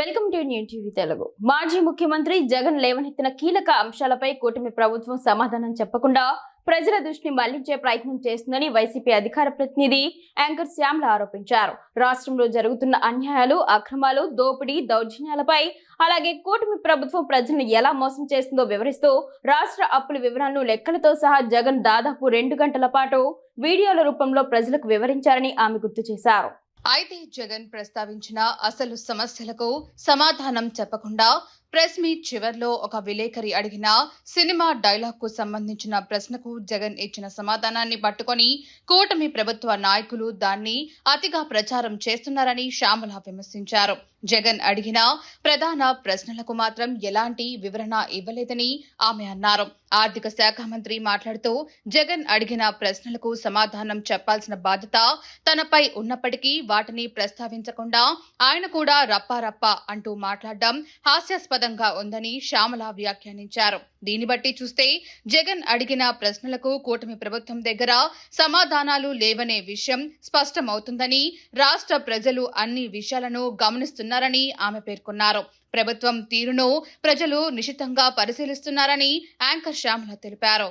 Welcome to new TV Telugu. మాజీ ముఖ్యమంత్రి జగన్ లేవనెత్తిన కీలక అంశాలపై కూటమి ప్రభుత్వం సమాధానం చెప్పకుండా ప్రజల దృష్టిని మళ్ళించే ప్రయత్నం చేస్తుందని వైసీపీ అధికార ప్రతినిధి యాంకర్ శ్యామ్ల ఆరోపించారు. రాష్ట్రంలో జరుగుతున్న అన్యాయాలు అక్రమాలు దోపిడీ దౌర్జన్యాలపై అలాగే కూటమి ప్రభుత్వం ప్రజలను ఎలా మోసం చేస్తుందో వివరిస్తూ రాష్ట్ర అప్పుల వివరాలను లెక్కలతో సహా జగన్ దాదాపు రెండు గంటల పాటు వీడియోల రూపంలో ప్రజలకు వివరించారని ఆమె గుర్తు చేశారు. అయితే జగన్ ప్రస్తావించిన అసలు సమస్యలకు సమాధానం చెప్పకుండా ప్రెస్ మీట్ చివర్లో ఒక విలేకరి అడిగిన సినిమా డైలాగ్కు సంబంధించిన ప్రశ్నకు జగన్ ఇచ్చిన సమాధానాన్ని పట్టుకొని కూటమి ప్రభుత్వ నాయకులు దాన్ని అతిగా ప్రచారం చేస్తున్నారని శ్యామల విమర్శించారు. జగన్ అడిగిన ప్రధాన ప్రశ్నలకు మాత్రం ఎలాంటి వివరణ ఇవ్వలేదని ఆమె అన్నారు. ఆర్థిక శాఖ మంత్రి మాట్లాడుతూ జగన్ అడిగిన ప్రశ్నలకు సమాధానం చెప్పాల్సిన బాధ్యత తనపై ఉన్నప్పటికీ వాటిని ప్రస్తావించకుండా ఆయన కూడా రప్పారప్ప అంటూ మాట్లాడడం హాస్యాస్పద హాస్యాస్పదంగా ఉందని శ్యామల వ్యాఖ్యానించారు. దీన్ని బట్టి చూస్తే జగన్ అడిగిన ప్రశ్నలకు కూటమి ప్రభుత్వం దగ్గర సమాధానాలు లేవనే విషయం స్పష్టమవుతుందని రాష్ట్ర ప్రజలు అన్ని విషయాలను గమనిస్తున్నారని ఆమె పేర్కొన్నారు. ప్రభుత్వం తీరును ప్రజలు నిశితంగా పరిశీలిస్తున్నారని యాంకర్ శ్యామల తెలిపారు.